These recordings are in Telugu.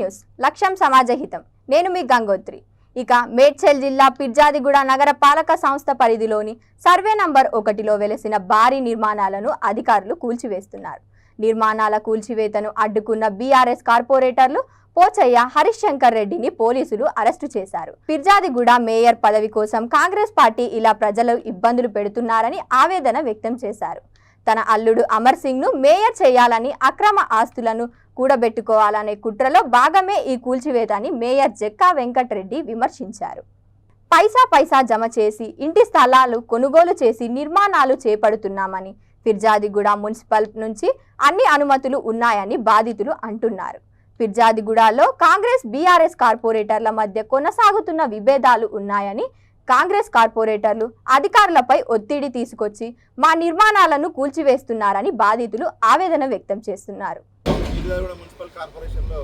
న్యూస్. లక్ష్యం సమాజహితం. నేను మీ గంగోత్రి. ఇక మేడ్చల్ జిల్లా పిర్జాదిగూడ నగర పాలక సంస్థ పరిధిలోని సర్వే నంబర్ ఒకటిలో వెలసిన భారీ నిర్మాణాలను అధికారులు కూల్చివేస్తున్నారు. నిర్మాణాల కూల్చివేతను అడ్డుకున్న బీఆర్ఎస్ కార్పొరేటర్లు పోచయ్య హరిశంకర్ రెడ్డిని పోలీసులు అరెస్టు చేశారు. పిర్జాదిగూడ మేయర్ పదవి కోసం కాంగ్రెస్ పార్టీ ఇలా ప్రజలు ఇబ్బందులు పెడుతున్నారని ఆవేదన వ్యక్తం చేశారు. తన అల్లుడు అమర్ సింగ్ను మేయర్ చేయాలని అక్రమ ఆస్తులను కూడబెట్టుకోవాలనే కుట్రలో భాగమే ఈ కూల్చివేత అని మేయర్ జక్కా వెంకటరెడ్డి విమర్శించారు. పైసా పైసా జమ చేసి ఇంటి స్థలాలు కొనుగోలు చేసి నిర్మాణాలు చేపడుతున్నామని ఫిర్జాదిగూడ మున్సిపల్ నుంచి అన్ని అనుమతులు ఉన్నాయని బాధితులు అంటున్నారు. ఫిర్జాదిగూడలో కాంగ్రెస్ బీఆర్ఎస్ కార్పొరేటర్ల మధ్య కొనసాగుతున్న విభేదాలు ఉన్నాయని కాంగ్రెస్ కార్పొరేటర్లు అధికారులపై ఒత్తిడి తీసుకొచ్చి మా నిర్మాణాలను కూల్చివేస్తున్నారని బాధితులు ఆవేదన వ్యక్తం చేస్తున్నారు. మున్సిపల్ కార్పొరేషన్లో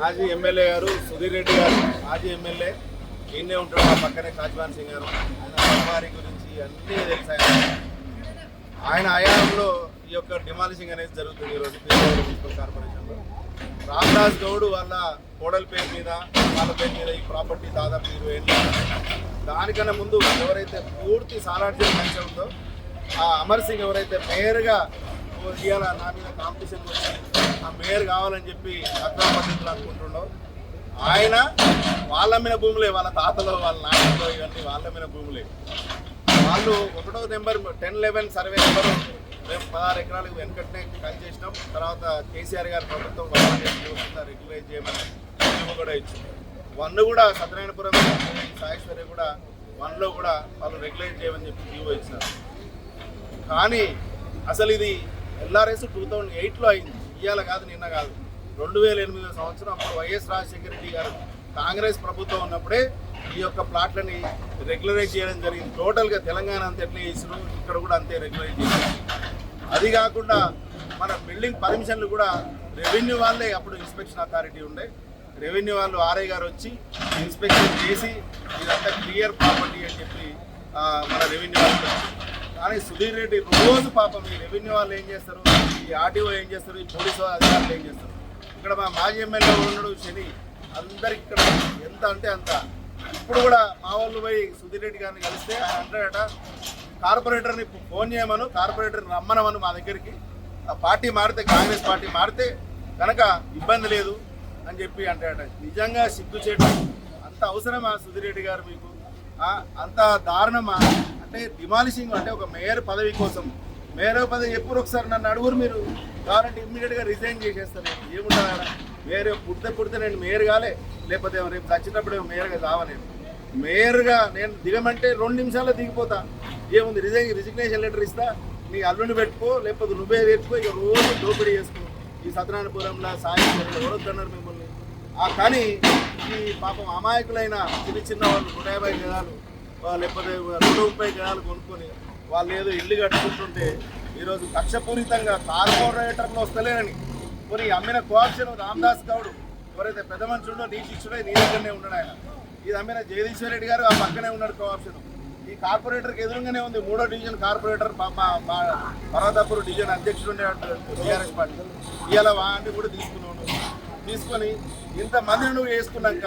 మాజీ ఎమ్మెల్యే గారు సుధీర్ రెడ్డి గారు మాజీ ఎమ్మెల్యే ఈయనే ఉంటాడు ఆ పక్కనే కాజ్వాన్ సింగ్ గారు. ఆయన వ్యాపారి గురించి అన్నీ తెలుసు ఆయన. ఆయన ఈ యొక్క డిమాలిషింగ్ అనేది జరుగుతుంది ఈరోజు మున్సిపల్ కార్పొరేషన్. రామదాస్ గౌడ్ వాళ్ళ కోడల పేరు మీద వాళ్ళ పేరు మీద ఈ ప్రాపర్టీ దాదాపు ఇరవై ఏళ్ళు. దానికన్నా ముందు ఎవరైతే పూర్తి సాలార్జన్ మంచిగా ఉందో ఆ అమర్ సింగ్ ఎవరైతే మేయర్గా ఇవాళ నా మీద కాంపిటీషన్ వచ్చి ఆ మేయర్ కావాలని చెప్పి అక్రమ పద్ధతులు అనుకుంటుండో ఆయన వాళ్ళ మీద భూములే వాళ్ళ తాతలో వాళ్ళ నాన్నలో ఇవన్నీ వాళ్ళ మీద భూములే. వాళ్ళు ఒకటో number ten eleven survey number మేము పదహారు ఎకరాలకు వెనకటనే కాల్ చేసినాం. తర్వాత కేసీఆర్ గారి ప్రభుత్వం రెగ్యులైజ్ చేయమని కూడా ఇచ్చింది. వన్ కూడా సత్యనారాయణపురం సాయేశ్వర్య కూడా వన్లో కూడా వాళ్ళు రెగ్యులైజ్ చేయమని చెప్పి జీవో ఇచ్చినారు కానీ అసలు ఇది ఎల్ఆర్ఎస్ టూ థౌజండ్ ఎయిట్లో అయింది. ఇవాళ కాదు నిన్న కాదు. రెండు వేల ఎనిమిదో సంవత్సరం అప్పుడు వైఎస్ రాజశేఖర రెడ్డి గారు కాంగ్రెస్ ప్రభుత్వం ఉన్నప్పుడే ఈ యొక్క ప్లాట్లని రెగ్యులరైజ్ చేయడం జరిగింది. టోటల్గా తెలంగాణ అంతా ఎట్లా చేసినారు ఇక్కడ కూడా అంతే రెగ్యులరైజ్ చేశారు అది కాకుండా మన బిల్డింగ్ పర్మిషన్లు కూడా రెవెన్యూ వాళ్ళే. అప్పుడు ఇన్స్పెక్షన్ అథారిటీ ఉండే. రెవెన్యూ వాళ్ళు ఆర్ఐ గారు వచ్చి ఇన్స్పెక్షన్ చేసి ఇదంతా క్లియర్ ప్రాపర్టీ అని చెప్పి మన రెవెన్యూ వాళ్ళు కానీ సుధీర్ రెడ్డి రోజు పాపం ఈ రెవెన్యూ వాళ్ళు ఏం చేస్తారు? ఈ ఆర్టీఓ ఏం చేస్తారు? ఈ పోలీసు అధికారులు ఏం చేస్తారు? ఇక్కడ మా మాజీ ఎమ్మెల్యే ఉన్నాడు శని. అందరికి ఇక్కడ ఎంత అంటే అంత. ఇప్పుడు కూడా మా వాళ్ళు పోయి సుధీర్ రెడ్డి గారిని కలిస్తే ఆయన అంటాడట కార్పొరేటర్ని ఫోన్ చేయమను కార్పొరేటర్ని రమ్మనమను మా దగ్గరికి. ఆ పార్టీ మారితే కాంగ్రెస్ పార్టీ మారితే కనుక ఇబ్బంది లేదు అని చెప్పి అంటాడట. నిజంగా సిగ్గు చేయడం అంత అవసరమా సుధిరెడ్డి గారు మీకు? అంత దారుణమా? అంటే డిమాలిషింగ్ అంటే ఒక మేయర్ పదవి కోసం. మేయర్ పదవి ఎప్పుడు ఒకసారి నన్ను అడుగురు మీరు? కావాలంటే ఇమ్మీడియట్గా రిజైన్ చేసేస్తారు ఏముంటుంది మేయర్ పుడితే పుడితే నేను మేయర్ కాలే. లేకపోతే రేపు చచ్చినప్పుడు మేయర్గా కావలేను మేయర్గా నేను దిగమంటే రెండు నిమిషాల్లో దిగిపోతా. ఏముంది? రిజైన్ రిజిగ్నేషన్ లెటర్ ఇస్తా. నీ అల్లుని పెట్టుకో లేకపోతే నువ్వే పెట్టుకో ఇక రోజు దోపిడీ చేసుకో. ఈ సత్యనారాయణపురంలో సాయం ఎవరొద్దన్నారు మిమ్మల్ని. ఆ కానీ ఈ పాపం అమాయకులైన చిన్న చిన్న వాళ్ళు నూట యాభై గదాలు లేకపోతే రెండు ముప్పై గదాలు కొనుక్కొని వాళ్ళు ఏదో ఇల్లు కట్టుకుంటుంటే ఈరోజు కక్షపూరితంగా కార్పొరేటర్లు వస్తలేనని కొన్ని అమ్మిన కోఆప్షన్ రామదాస్ గౌడ్ ఎవరైతే పెద్ద మనిషి ఉండో నీ శిష్యుడో నీ దగ్గరనే ఉన్నాడు ఆయన. ఇది అమ్మిన జగదీశ్వర్ రెడ్డి గారు ఆ పక్కనే ఉన్నాడు కోఆప్షన్. ఈ కార్పొరేటర్కి ఎదురుగానే ఉంది. మూడో డివిజన్ కార్పొరేటర్ మా మా- పర్వతాపూర్ డివిజన్ అధ్యక్షుడు ఉండేవాడు టీఆర్ఎస్ పార్టీ. ఇవాళ వాడిని కూడా తీసుకున్నాడు. తీసుకొని ఇంతమందిని నువ్వు వేసుకున్నాక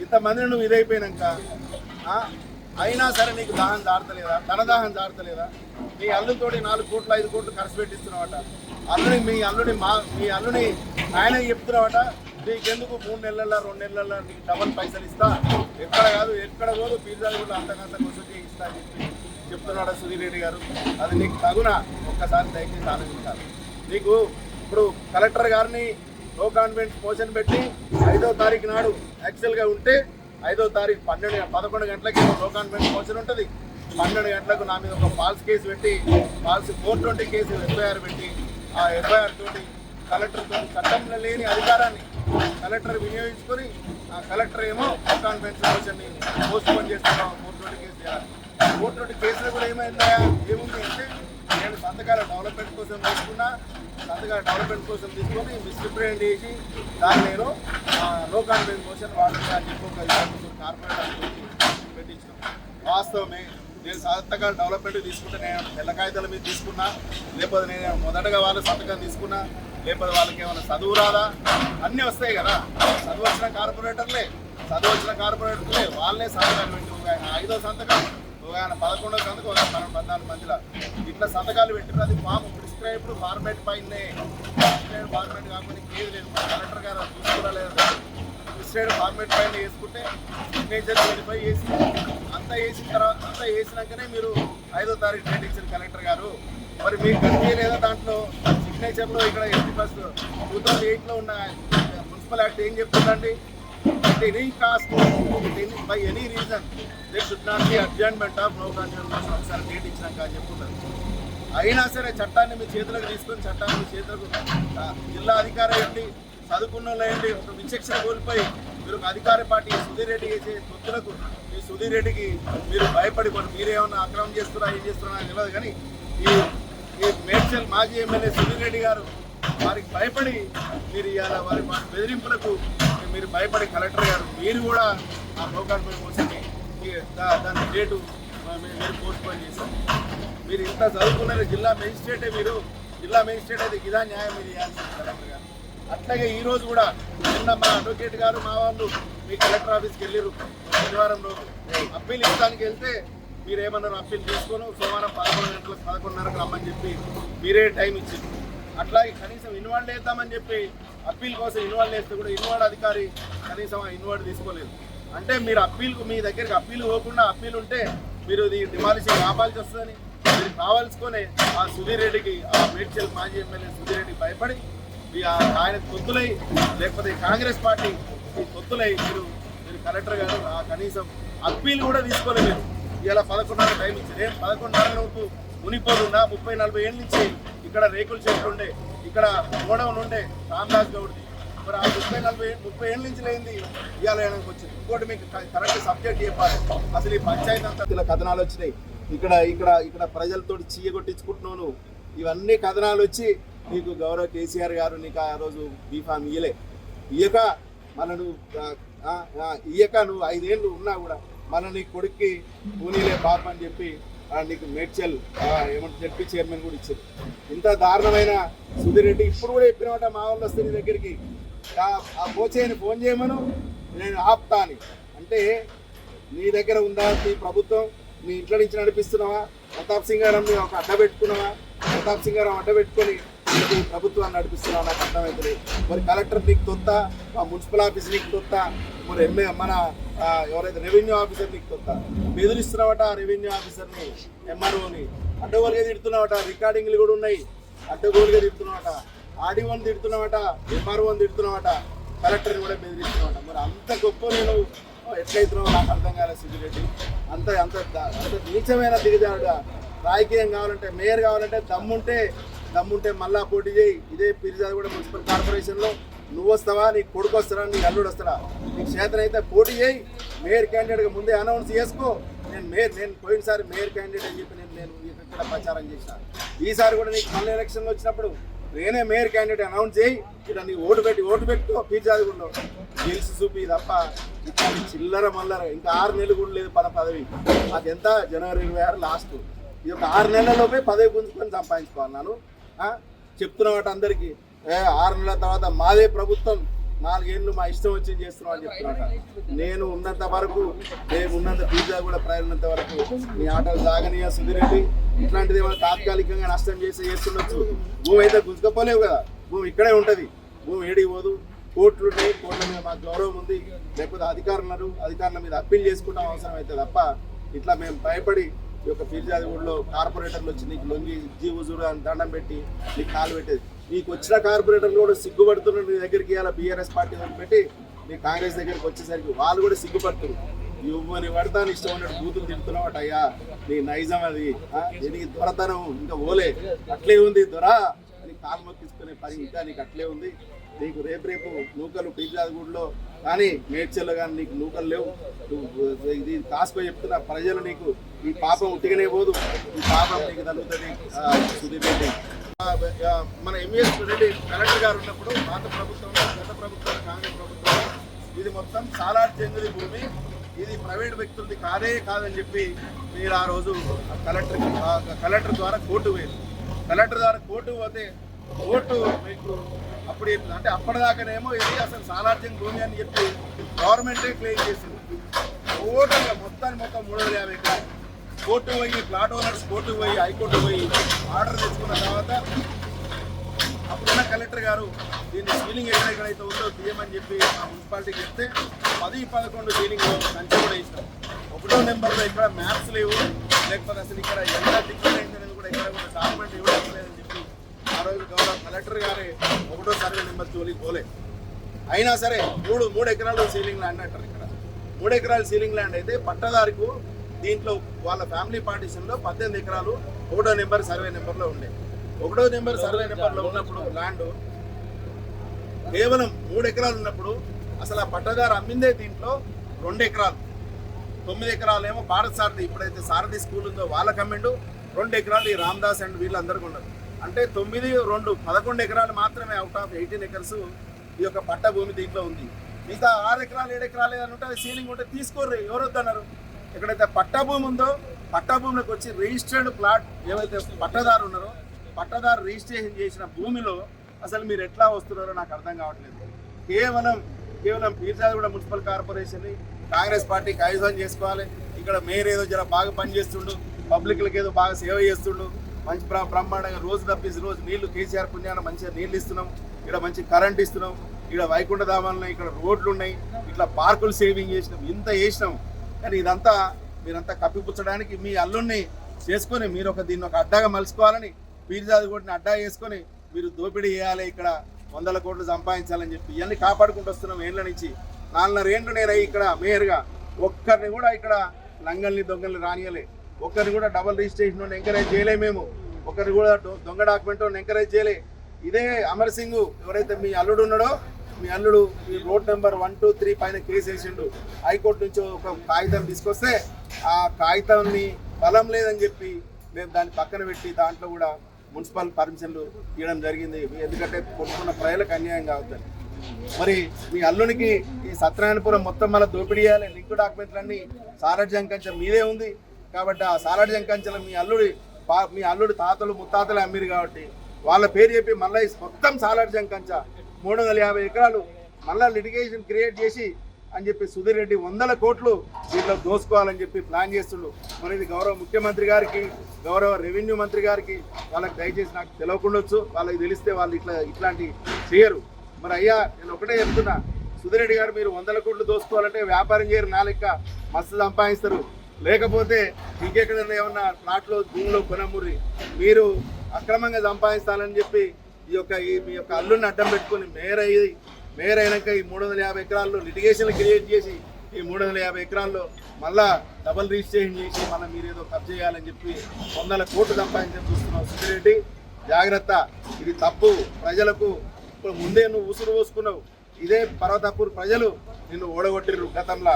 ఇంతమందిని నువ్వు ఇదైపోయినాక అయినా సరే నీకు దాహం దాడతలేదా తన దాహం దాడతలేదా నీ అల్లుతోటి నాలుగు కోట్లు ఐదు కోట్లు ఖర్చు పెట్టిస్తున్నావట. అల్లుని మీ అల్లుని మా మీ అల్లుని ఆయన చెప్తున్నావట. నీకెందుకు మూడు నెలల రెండు నెలల నీకు డబల్ పైసలు ఇస్తా? ఎక్కడ కాదు ఎక్కడ పోదు పీజాలు కూడా అంతకంత కోసం ఇస్తా అని చెప్పి చెప్తున్నాడు సుధీరెడ్డి గారు. అది నీకు తగునా ఒక్కసారి దయచేసి ఆలోచించాలి. నీకు ఇప్పుడు కలెక్టర్ గారిని నో కాన్ఫిడెన్స్ మోషన్ పెట్టి ఐదో తారీఖు నాడు యాక్చువల్గా ఉంటే ఐదో తారీఖు పన్నెండు పదకొండు గంటలకి నో కాన్ఫిడెన్స్ మోషన్ ఉంటుంది. పన్నెండు గంటలకు నా మీద ఒక ఫాల్స్ కేసు పెట్టి false four twenty case FIR పెట్టి ఆ ఎఫ్ఐఆర్ తోటి కలెక్టర్తో చట్టంలో లేని అధికారాన్ని కలెక్టర్ వినియోగించుకొని ఆ కలెక్టర్ ఏమో నో కాన్ఫిడెన్స్ పోస్ట్ పోన్ చేస్తున్నాం. కోర్టు నోటి కేసు చేయాలి ఫోర్ ట్వంటీ కేసులు కూడా ఏమైందా ఏముంది అంటే నేను సంతకాల డెవలప్మెంట్ కోసం తీసుకున్నా సంతకాల డెవలప్మెంట్ కోసం తీసుకొని మిస్రిప్రజెంట్ చేసి దాన్ని నేను లో కాన్ఫరెన్స్ కోసం వాడుతున్నా అని చెప్పి ఒక కార్పొరేట్ పెట్టించాం వాస్తవమే. నేను సంతకాలు డెవలప్మెంట్ తీసుకుంటే నేను తెల్ల మీద తీసుకున్నా లేకపోతే నేను మొదటగా వాళ్ళ సంతకం తీసుకున్నా లేకపోతే వాళ్ళకి ఏమైనా చదువు రాదా? అన్నీ వస్తాయి కదా. చదువు వచ్చిన కార్పొరేటర్లే చదువు వచ్చిన కార్పొరేటర్లే వాళ్ళే సంతకాలు పెట్టి ఒక ఆయన ఐదో సంతకం ఒక ఆయన పదకొండో సంతకం ఒక ఆయన పద్నాలుగు మందిలో ఇట్లా సంతకాలు పెట్టిన అది ఫామ్ ప్రిస్క్రైబ్డ్ ఫార్మేట్ పైనే. ఫార్మేట్ కాకుండా ఏది లేదు. కలెక్టర్ గారు అది చూసుకోలేదు ప్రిస్క్రైబ్డ్ ఫార్మేట్ పైన వేసుకుంటే సిగ్నేచర్ వెరిఫై చేసి అంతా వేసిన తర్వాత అంతా వేసినాకనే మీరు ఐదో తారీఖు డేట్ ఇచ్చారు కలెక్టర్ గారు. మరి మీకు కనిపించలేదా దాంట్లో? సిగ్నేచర్లో ఇక్కడ ఎయిటీ ఫస్ట్ టూ థౌజండ్ ఎయిట్లో ఉన్న మున్సిపల్ యాక్ట్ ఏం చెప్తుందండి? Any cost by any reason they should not be adjournment of no adjournment ఒకసారి డేట్ ఇచ్చినాక అని చెప్పుకుంటారు అయినా సరే చట్టాన్ని మీ చేతులకు తీసుకొని చట్టాన్ని మీ చేతులకు జిల్లా అధికారి ఏంటి? చదువుకున్న వాళ్ళు ఒక విచక్షణ కోల్పోయి మీరు ఒక అధికార పార్టీ సుధీర్ రెడ్డి చేసే తొత్తులకు మీ సుధీర్ రెడ్డికి మీరు భయపడి మీరేమన్నా అక్రమం చేస్తున్నారా ఏం చేస్తున్నారా తెలియదు కానీ ఈ ఈ మేడ్చల్ మాజీ ఎమ్మెల్యే సుధీర్ రెడ్డి గారు వారికి భయపడి మీరు ఇవాళ వారి బెదిరింపులకు మీరు భయపడి కలెక్టర్ గారు మీరు కూడా ఆ ప్రోగ్రామ్ కోసం దాని డేటు మీరు పోస్ట్పోన్ చేశారు. మీరు ఇంత చదువుకున్న జిల్లా మేజిస్ట్రేటే మీరు జిల్లా మేజిస్ట్రేట్ అయితే ఇదా న్యాయం మీరు ఇవ్వాల్సింది కలెక్టర్ గారు. అట్లాగే ఈ రోజు కూడా నిన్న మా అడ్వకేట్ గారు మా వాళ్ళు మీ కలెక్టర్ ఆఫీస్కి వెళ్ళారు శనివారం రోజు. అప్పీల్ ఇవ్వడానికి వెళ్తే మీరు ఏమన్నారు అప్పీల్ తీసుకొని సోమవారం పదకొండు గంటలకు పదకొండున్నరకు రమ్మని చెప్పి మీరే టైం ఇచ్చింది. అట్లాగే కనీసం ఇన్వాల్వ్ చేద్దామని చెప్పి అప్పీల్ కోసం ఇన్వాల్వ్ చేస్తే కూడా ఇన్వాల్వ్ అధికారి కనీసం ఆ ఇన్వాల్వ్ తీసుకోలేదు. అంటే మీరు అప్పీల్కు మీ దగ్గరికి అప్పీల్ పోకుండా అప్పీల్ ఉంటే మీరు ఇది డిమాలిషన్ ఆపాల్సి వస్తుందని మీరు కావాల్సుకొని ఆ సుధీర్ రెడ్డికి ఆ మేడ్చల్ మాజీ ఎమ్మెల్యే సుధీర్ రెడ్డికి భయపడి ఆయన తొత్తులై లేకపోతే కాంగ్రెస్ పార్టీ ఈ తొత్తులై మీరు మీరు కలెక్టర్ గారు ఆ కనీసం అప్పీల్ కూడా తీసుకోలేదు. ఇలా పదకొండున్నర టైం ఇచ్చి ఏం పదకొండున్నర వరకు మునిపోతుందా ముప్పై నలభై ఏళ్ళ నుంచి ఇక్కడ రేకుల చెట్లు ఉండే ఇక్కడ గోడౌన్ ఉండే రామ్దాస్ గౌడ్ది. మరి ఆ ముప్పై నలభై ముప్పై ఏళ్ళ నుంచి లేనిది ఇవాళ ఏడానికి వచ్చింది. ఇంకోటి మీకు కరెక్ట్ సబ్జెక్ట్ చెప్పాలి. అసలు ఈ పంచాయతీ అంతా ఇలా కథనాలు వచ్చినాయి. ఇక్కడ ఇక్కడ ఇక్కడ ప్రజలతో చీయగొట్టించుకుంటున్నాను ఇవన్నీ కథనాలు వచ్చి నీకు గౌరవ కేసీఆర్ గారు నీకు ఆ రోజు బీఫామ్ ఇయ్యలే. ఇయ్యక మన నువ్వు ఇయ్యక నువ్వు ఐదేళ్ళు ఉన్నా కూడా మన నీ కొడుక్కి పూనీలే పాప అని చెప్పి నీకు మేడ్చల్ ఏమంటే జడ్పీ చైర్మన్ కూడా ఇచ్చారు. ఇంత దారుణమైన సుధీర్ రెడ్డి ఇప్పుడు కూడా చెప్పినమాట మా వాళ్ళు వస్తే నీ దగ్గరికి. ఆ- ఆ పోచేయని ఫోన్ చేయమను నేను ఆప్తా అని అంటే నీ దగ్గర ఉందా నీ ప్రభుత్వం? నీ ఇంట్లో నుంచి నడిపిస్తున్నావా? ప్రతాప్ సింగారం ఒక అడ్డ పెట్టుకున్నావా? ప్రతాప్ సింగారం అడ్డ పెట్టుకొని ఈ ప్రభుత్వాన్ని నడిపిస్తున్నావు నాకు అర్థమవుతుంది మరి కలెక్టర్ నీకు తొత్త మా మున్సిపల్ ఆఫీస్ నీకు తొత్త మరి ఎంఏ మన ఎవరైతే రెవెన్యూ ఆఫీసర్ నీకు తొత్త. బెదిరిస్తున్నావట రెవెన్యూ ఆఫీసర్ని ఎంఆర్ఓని. అడ్డగోలుగా తిడుతున్నావట రికార్డింగ్లు కూడా ఉన్నాయి. అడ్డగోలుగా తిడుతున్నావట ఆడియోని తిడుతున్నావట ఎంఆర్ఓని తిడుతున్నావట కలెక్టర్ని కూడా బెదిరిస్తున్నావట. మరి అంత గొప్ప నేను ఎట్లయితున్నావు నాకు అర్థం కాలేదు సిద్ధిరెడ్డి అంత అంత అంత నీచమైన దిగజారుగా రాజకీయం కావాలంటే మేయర్ కావాలంటే దమ్ముంటే దమ్ముంటే మళ్ళా పోటీ చేయి. ఇదే పిరిజాది కూడా మున్సిపల్ కార్పొరేషన్లో. నువ్వు వస్తావా నీ కొడుకు వస్తారా నీ అల్లుడు నీ నీకు చేతనైతే పోటీ చేయి. మేయర్ క్యాండిడేట్గా ముందే అనౌన్స్ చేసుకో. నేను మేయర్ నేను పోయినసారి మేయర్ క్యాండిడేట్ అని చెప్పి నేను నేను ఇక్కడ ప్రచారం చేసిన ఈసారి కూడా నీకు మళ్ళీ ఎలక్షన్లు వచ్చినప్పుడు నేనే మేయర్ క్యాండిడేట్ అనౌన్స్ చేయి. ఇక్కడ నీ ఓటు పెట్టి ఓటు పెట్టుకో. పీర్జాది కూడా గెలిచి చూపి తప్ప ఇక్కడ చిల్లర మల్లర. ఇంకా ఆరు నెలలు కూడా లేదు పద పదవి. అది ఎంత జనవరి ఇరవై ఆరు లాస్ట్. ఈ యొక్క ఆరు నెలలలోపే పదవి గుంజుకొని సంపాదించుకోవాలి నేను. చెప్తున్నమాట అందరికీ. ఆరు నెలల తర్వాత మాదే ప్రభుత్వం నాలుగేళ్ళు మా ఇష్టం వచ్చి చేస్తున్నాం అని చెప్తున్నమాట నేను ఉన్నంత వరకు నేను ఉన్నంత పిజ్జా కూడా ప్రయాణంత వరకు మీ ఆటలు సాగనీయ సుధిరెడ్డి ఇట్లాంటిది ఏమైనా తాత్కాలికంగా నష్టం చేసి చేస్తుండొచ్చు. భూమి అయితే గుంజుకపోలేవు కదా. భూమి ఇక్కడే ఉంటుంది. భూమి ఏడికి పోదు. కోర్టులు ఉంటాయి కోర్టుల మీద మాకు గౌరవం ఉంది. లేకపోతే అధికారులు అధికారుల మీద అప్పీల్ చేసుకుంటాం అవసరం అయితే తప్ప ఇట్లా మేము భయపడి ఈ యొక్క ఫిర్యాదు ఊళ్ళో కార్పొరేటర్లు వచ్చి నీకు లొంగి జీవజూరు అని దండం పెట్టి నీకు కాలు పెట్టేది. నీకు వచ్చిన కార్పొరేటర్లు కూడా సిగ్గుపడుతున్నారు నీ దగ్గరికి ఇలా బీఆర్ఎస్ పార్టీ పెట్టి నీ కాంగ్రెస్ దగ్గరికి వచ్చేసరికి వాళ్ళు కూడా సిగ్గుపడుతున్నారు. ఇవ్వని పడతాను ఇష్టం ఉన్నట్టు బూతులు తిడుతున్నావట అయ్యా. నీ నైజం అది. దీనికి నీ దొరతనం ఇంకా ఓలే అట్లే ఉంది దొరా. అని కాలు మొక్కించుకునే పని ఇంకా నీకు అట్లే ఉంది. నీకు రేపు రేపు నూకలు పీర్జాదిగూడలో కానీ మేడ్చల్లో కానీ నీకు నూకలు లేవు. ఇది కాసుకో చెప్తున్నా ప్రజలు నీకు ఈ పాపం ఉట్టిగానే పోదు. ఈ పాపం నీకు తగ్గుతుంది ఆ, మన ఎంఎస్ రెడ్డి కలెక్టర్ గారు ఉన్నప్పుడు పాత ప్రభుత్వంలో గత ప్రభుత్వం కాంగ్రెస్ ప్రభుత్వం ఇది మొత్తం చాలా చెందిన భూమి. ఇది ప్రైవేట్ వ్యక్తులది కాదే కాదని చెప్పి మీరు ఆ రోజు కలెక్టర్ కలెక్టర్ ద్వారా కోర్టు పోయింది కలెక్టర్ ద్వారా కోర్టు పోతే కోర్టు మీకు అప్పుడు ఏంటి- అంటే అప్పటిదాకానేమో ఇది అసలు సాలార్జంగ్ భూమి అని చెప్పి గవర్నమెంటే క్లెయిమ్ చేసింది. టోటల్గా మొత్తాన్ని మొత్తం మూడు వందల యాభై ఎకరాలు. కోర్టు పోయి ప్లాట్ ఓనర్స్ కోర్టు పోయి హైకోర్టు పోయి ఆర్డర్ తెచ్చుకున్న తర్వాత అప్పుడున్న కలెక్టర్ గారు దీన్ని సీలింగ్ ఎక్కడెక్కడైతే ఉందో తీయమని చెప్పి మా మున్సిపాలిటీకి చెప్తే పది పదకొండు సీలింగ్ సంచి కూడా ఇస్తాం. ఒకటో నెంబర్లో ఇక్కడ మ్యాప్స్ లేవు. లేకపోతే అసలు ఇక్కడ ఎంత డిక్లేర్ అయిందనేది కూడా ఇక్కడ కూడా డాక్యుమెంట్ ఇవ్వడం లేదని చెప్పి ఆ రోజు గౌరవ కలెక్టర్ గారే ఒకటో సర్వే నెంబర్ జోలికి పోలే. అయినా సరే మూడు మూడు ఎకరాలు సీలింగ్ ల్యాండ్ అంటారు ఇక్కడ. మూడు ఎకరాల సీలింగ్ ల్యాండ్ అయితే పట్టదారుకు దీంట్లో వాళ్ళ ఫ్యామిలీ పార్టీషన్లో పద్దెనిమిది ఎకరాలు ఒకటో నెంబర్ సర్వే నెంబర్లో ఉండే. ఒకటో నెంబర్ సర్వే నెంబర్లో ఉన్నప్పుడు ల్యాండ్ కేవలం మూడు ఎకరాలు ఉన్నప్పుడు అసలు ఆ పట్టదారు అమ్మిందే దీంట్లో రెండు ఎకరాలు. తొమ్మిది ఎకరాలు ఏమో భారత్ సారథి ఇప్పుడైతే సారథి స్కూల్ ఉందో వాళ్ళకి అమ్మిండు. రెండు ఎకరాలు ఈ రామ్దాస్ అండ్ వీళ్ళందరికీ ఉన్నారు అంటే తొమ్మిది రెండు పదకొండు ఎకరాలు మాత్రమే అవుట్ ఆఫ్ ఎయిటీన్ ఎకర్స్ ఈ యొక్క పట్ట భూమి దీంట్లో ఉంది. మిగతా ఆరు ఎకరాలు ఏడు ఎకరాలు ఏదైనా ఉంటే సీలింగ్ ఉంటే తీసుకోర్రి ఎవరు వద్దన్నారు? ఎక్కడైతే పట్టాభూమి ఉందో పట్టాభూమిలోకి వచ్చి రిజిస్టర్డ్ ప్లాట్ ఏవైతే పట్టదారు ఉన్నారో పట్టదారు రిజిస్ట్రేషన్ చేసిన భూమిలో అసలు మీరు ఎట్లా వస్తున్నారో నాకు అర్థం కావట్లేదు. కేవలం కేవలం Peerzadiguda municipal corporation Congress party kaizen చేసుకోవాలి. ఇక్కడ మేయర్ ఏదో జర బాగా పనిచేస్తుండు పబ్లిక్లకి ఏదో బాగా సేవ చేస్తుండు మంచి బ్ర- బ్రహ్మాండంగా రోజు తప్పించి రోజు నీళ్ళు కేసీఆర్ పుణ్యాన మంచిగా నీళ్ళు ఇస్తున్నాం ఇక్కడ మంచి కరెంట్ ఇస్తున్నాం ఇక్కడ వైకుంఠధామాలు ఇక్కడ రోడ్లు ఉన్నాయి ఇట్లా పార్కులు సేవింగ్ చేసినాం ఇంత చేసినాం. కానీ ఇదంతా మీరంతా కప్పిపుచ్చడానికి మీ అల్లుడిని చేసుకొని మీరు ఒక దీన్ని ఒక అడ్డాగా మలుచుకోవాలని పీర్జాది కూడా అడ్డా చేసుకొని మీరు దోపిడీ చేయాలి ఇక్కడ వందల కోట్లు సంపాదించాలని చెప్పి ఇవన్నీ కాపాడుకుంటూ వస్తున్నాం ఏళ్ళ నుంచి. నాలుగున్నర రెండు నేను ఇక్కడ మేయర్గా ఒక్కరిని కూడా ఇక్కడ లంగల్ని దొంగల్ని రానియలే. ఒక్కరిని కూడా డబల్ రిజిస్ట్రేషన్ ఎంకరేజ్ చేయలే మేము. ఒకరిని కూడా దొంగ డాక్యుమెంట్ ఎంకరేజ్ చేయలే. ఇదే అమర్ సింగ్ ఎవరైతే మీ అల్లుడు ఉన్నాడో మీ అల్లుడు ఈ road number one two three పైన కేసు వేసిండు. హైకోర్టు నుంచి ఒక కాగితం తీసుకొస్తే ఆ కాగితాన్ని బలం లేదని చెప్పి మేము దాన్ని పక్కన పెట్టి దాంట్లో కూడా మున్సిపల్ పర్మిషన్లు ఇవ్వడం జరిగింది. ఎందుకంటే కొనుక్కున్న ప్రజలకు అన్యాయం కావద్దని. మరి మీ అల్లునికి ఈ సత్యనారాయణపురం మొత్తం మళ్ళీ దోపిడీ చేయాలి. లింక్ డాక్యుమెంట్లన్నీ సారథ్య అంకంచం మీదే ఉంది. కాబట్టి ఆ సారథ్య అంకంచెలు మీ అల్లుడి పా- మీ అల్లుడి తాతలు ముత్తాతలు అమ్మిరు కాబట్టి వాళ్ళ పేరు చెప్పి మళ్ళీ మొత్తం సారథ్య జంకంచ మూడు వందల యాభై ఎకరాలు మళ్ళీ లిటిగేషన్ క్రియేట్ చేసి అని చెప్పి సుధీర్ రెడ్డి వందల కోట్లు దీంట్లో దోసుకోవాలని చెప్పి ప్లాన్ చేస్తుండ్రు మరి ఇది గౌరవ ముఖ్యమంత్రి గారికి గౌరవ రెవెన్యూ మంత్రి గారికి వాళ్ళకి దయచేసి నాకు తెలియకుండొచ్చు వాళ్ళకి తెలిస్తే వాళ్ళు ఇట్లా ఇట్లాంటి చేయరు. మరి అయ్యా నేను ఒకటే చెప్తున్నా. సుధిరెడ్డి గారు మీరు వందల కోట్లు దోసుకోవాలంటే వ్యాపారం చేయరు నా లెక్క మస్తు సంపాదిస్తారు. లేకపోతే ఇంకెక్కడైనా ఏమన్నా ప్లాట్లో భూమిలో కొనముర్రి. మీరు అక్రమంగా సంపాదిస్తానని చెప్పి ఈ యొక్క ఈ మీ యొక్క అల్లుని అడ్డం పెట్టుకొని మేయర్ అయ్యి మేయర్ అయినాక ఈ మూడు వందల యాభై ఎకరాల్లో లిటిగేషన్ క్రియేట్ చేసి ఈ మూడు వందల యాభై ఎకరాల్లో మళ్ళా డబల్ రిజిస్ట్రేషన్ చేసి మళ్ళీ మీరు ఏదో కబ్జా చేయాలని చెప్పి వందల కోట్లు సంపాదించని చూస్తున్నాం సుఖిరెడ్డి జాగ్రత్త ఇది తప్పు. ప్రజలకు ఇప్పుడు ముందే నువ్వు ఉసురు పోసుకున్నావు. ఇదే పర్వతపూర్ ప్రజలు నిన్ను ఓడగొట్టిర్రు గతంలో.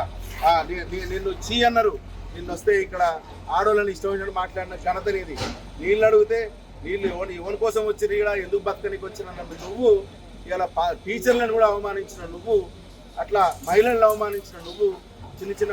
నిన్ను చీ అన్నారు. నిన్ను వస్తే ఇక్కడ ఆడోళ్ళని ఇష్టం వచ్చినట్టు మాట్లాడిన ఘనత నీది. నీళ్ళు అడిగితే వీళ్ళు ఎవరి ఎవరి కోసం వచ్చి ఇలా ఎందుకు బతకనికి వచ్చిన నువ్వు ఇలా టీచర్లను కూడా అవమానించిన నువ్వు. అట్లా మహిళలను అవమానించిన నువ్వు. చిన్న చిన్న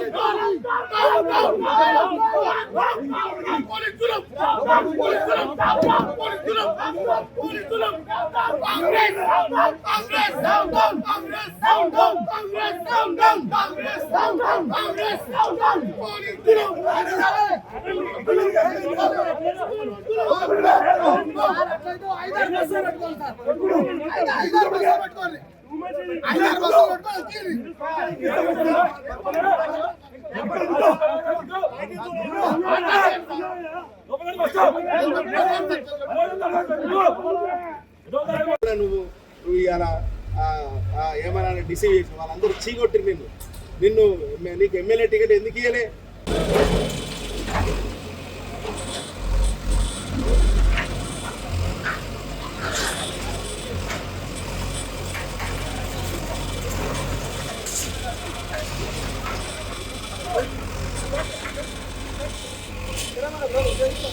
కూడా నువ్వు నువ్వు ఇవాళ ఏమైనా ఏమన్నా డిసైడ్ చేసిన వాళ్ళందరూ చీకొట్టిరు నిన్ను. నిన్ను నీకు ఎమ్మెల్యే టికెట్ ఎందుకు ఇయ్యలే?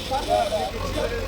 Çıkar.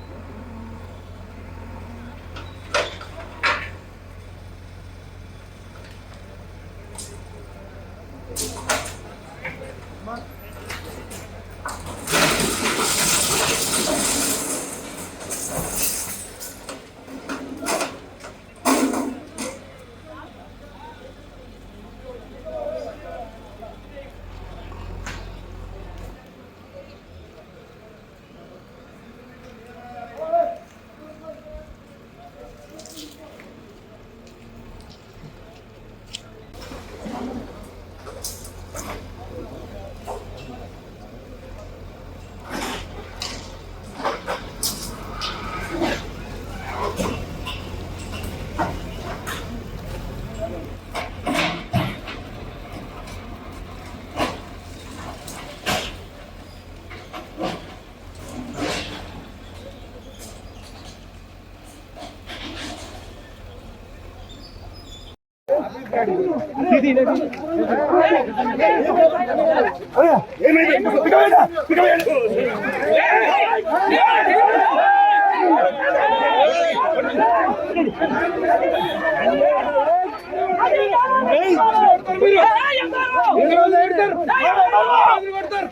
కొడతారు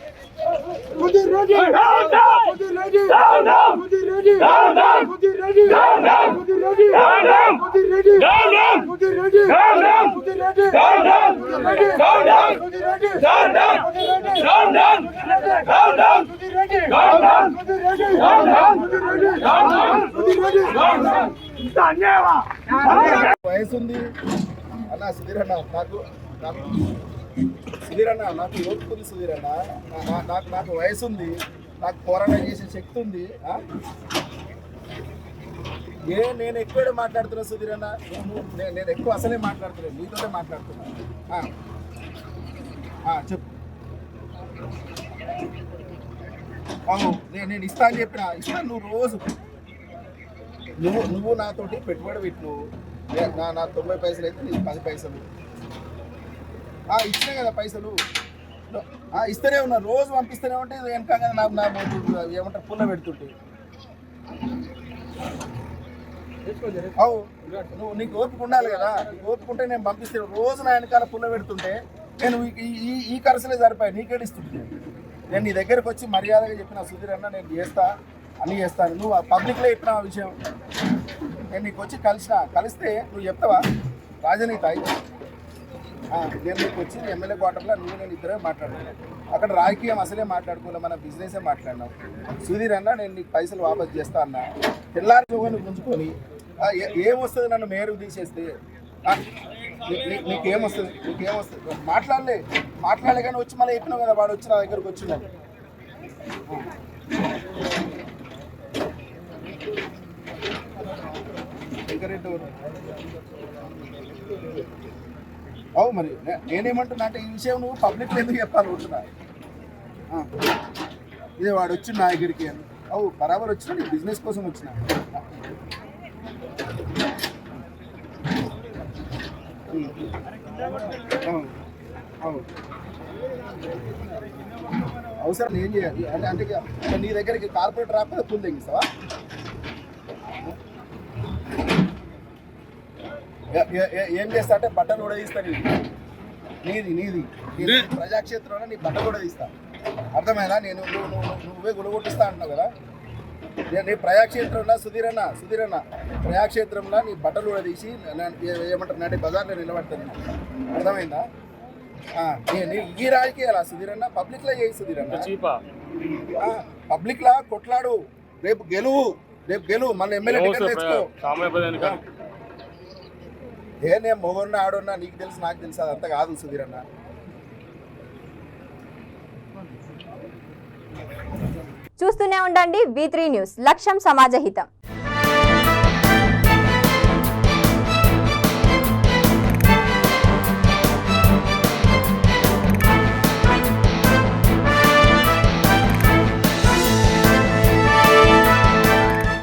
వయసు ఉంది అన్న సుధీర్ అన్న నాకు నాకు సుధీర్ అన్న నాకు ఓపిక ఉంది సుధీర్ అన్న నాకు నాకు వయసు ఉంది. నాకు పోరాటం చేసే శక్తి ఉంది ఏ నేను ఎక్కువ మాట్లాడుతున్నా సుధీర్ అన్న నేను నేను ఎక్కువ అసలే మాట్లాడుతున్నాను నీతోనే మాట్లాడుతున్నా. చెప్పు. అవును నేను నేను ఇస్తా అని చెప్పిన. ఇస్తాను నువ్వు రోజు. నువ్వు నువ్వు నాతోటి పెట్టుబడి పెట్టు. నా నా తొంభై పైసలు అయితే నీకు పది పైసలు. ఇచ్చినా కదా పైసలు. ఆ, ఇస్తూనే ఉన్నా. రోజు పంపిస్తూనే ఉంటే వెనక నాకు నా ఏమంటారు? పుల్ల పెడుతుంటే. అవు నువ్వు నీకు ఓపిక ఉండాలి కదా. ఓపుకుంటే నేను పంపిస్తే రోజు నా వెనకాల పుల్ల పెడుతుంటే నేను ఈ- ఈ ఈ ఖర్చులే సరిపోయి నీకేడిస్తుంటే నేను. నీ దగ్గరకు వచ్చి మర్యాదగా చెప్పిన సుధీర్ అన్న నేను చేస్తా అన్నీ చేస్తాను. నువ్వు పబ్లిక్లో చెప్పిన ఆ విషయం. నేను నీకు వచ్చి కలిసిన కలిస్తే నువ్వు చెప్తావా? రాజనీతి అయితే ఆ, నేను వచ్చి ఎమ్మెల్యే క్వార్టర్లో నువ్వు నేను ఇద్దరే మాట్లాడుకున్నాను అక్కడ రాజకీయం అసలే మాట్లాడుకోలే మన బిజినెసే మాట్లాడినాం. సుధీర్ అన్న నేను నీకు పైసలు వాపస్ చేస్తా అన్న. తెల్లారి నువ్వు ఉంచుకొని ఏమొస్తుంది నన్ను మేరు తీసేస్తే? నీకు ఏమొస్తుంది నీకు నీకేమొస్తుంది నీకేమొస్తుంది మాట్లాడలే. మాట్లాడలే కానీ వచ్చి మళ్ళీ చెప్పినావు కదా వాడు వచ్చి నా దగ్గరకు వచ్చినాడు వెంకరెడ్డి అవు మరి. నేనేమంటున్నా అంటే ఈ విషయం నువ్వు పబ్లిక్ ఎందుకు చెప్పాలి ఉంటున్నా ఇదే వాడు వచ్చి నా దగ్గరికి అని. అవు బరాబర్ వచ్చిన నీ బిజినెస్ కోసం వచ్చిన? అవును అవును అవసరం ఏం చేయాలి? అంటే అంటే నీ దగ్గరికి కార్పొరేట్ రాకపోతే పూలు తెగిస్తావా? ఏ- చేస్తా అంటే బట్టలు కూడా తీస్తా నీది. నీది ప్రజాక్షేత్రంలో నీ బట్టలు కూడా తీస్తా. అర్థమైనా నేను నువ్వు నువ్వు గులగొట్టిస్తా అంటున్నావు కదా? నేను నీ ప్రజాక్షేత్రంలో సుధీరన్న సుధీరన్న ప్రజాక్షేత్రంలో నీ బట్టలు కూడా తీసి ఏమంటారు? నాటి బజార్లో నిలబడతాను అర్థమైందా? ఈ రాజకీయాల సుధీరన్న పబ్లిక్లో చేయి సుధీరన్న. పబ్లిక్లా కొట్లాడు. రేపు గెలువు రేపు గెలువు. మళ్ళీ ఎమ్మెల్యే టికెట్ తెచ్చుకో. ఏ నేను మొగన్న ఆడున్నా నీకు తెలుసు నాకు తెలుసు అదంతా కాదు సుధీర్ అన్న. చూస్తూనే ఉండండి వి న్యూస్ లక్ష్యం సమాజ హితం.